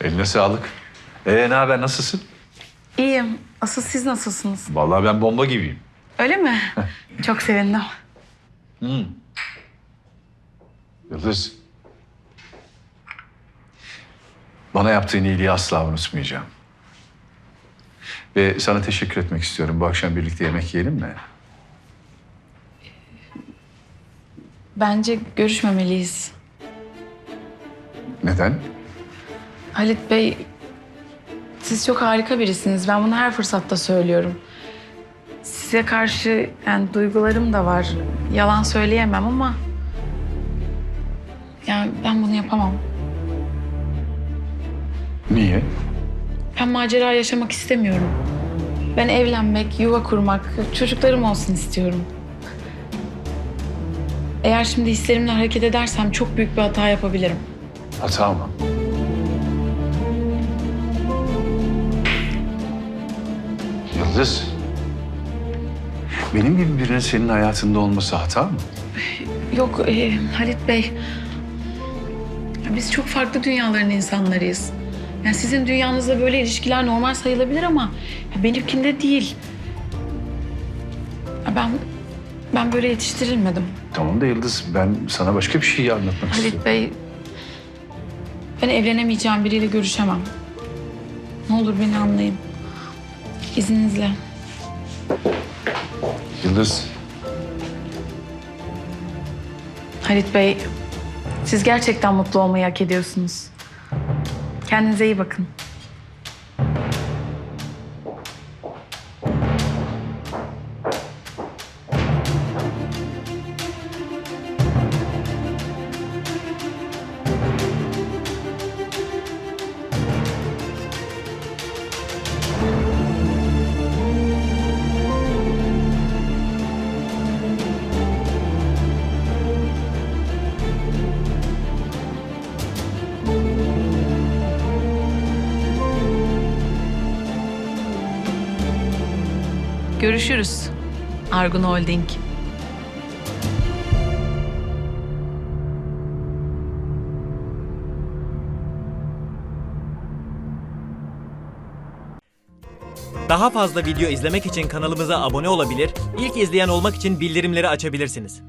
Eline sağlık. Ee ne haber nasılsın? İyiyim. Asıl siz nasılsınız? Vallahi ben bomba gibiyim. Öyle mi? Çok sevindim. Yıldız. Bana yaptığın iyiliği asla unutmayacağım. Ve sana teşekkür etmek istiyorum. Bu akşam birlikte yemek yiyelim mi? Bence görüşmemeliyiz. Neden? Halit Bey, siz çok harika birisiniz. Ben bunu her fırsatta söylüyorum. Size karşı yani duygularım da var. Yalan söyleyemem ama... Yani ben bunu yapamam. Niye? Ben macera yaşamak istemiyorum. Ben evlenmek, yuva kurmak, çocuklarım olsun istiyorum. Eğer şimdi hislerimle hareket edersem çok büyük bir hata yapabilirim. Hata mı? Yıldız. Benim gibi birinin senin hayatında olması hata mı? Yok e, Halit Bey. Biz çok farklı dünyaların insanlarıyız. Yani sizin dünyanızda böyle ilişkiler normal sayılabilir ama ya benimkinde değil. Ya Ben ben böyle yetiştirilmedim. Tamam da Yıldız ben sana başka bir şey anlatmak istiyorum. Halit Bey, ben evlenemeyeceğim biriyle görüşemem. Ne olur beni anlayın. İzninizle. Yıldız Halit Bey, siz gerçekten mutlu olmayı hak ediyorsunuz. Kendinize iyi bakın. Görüşürüz. Argun Holding. Daha fazla video izlemek için kanalımıza abone olabilir, ilk izleyen olmak için bildirimleri açabilirsiniz.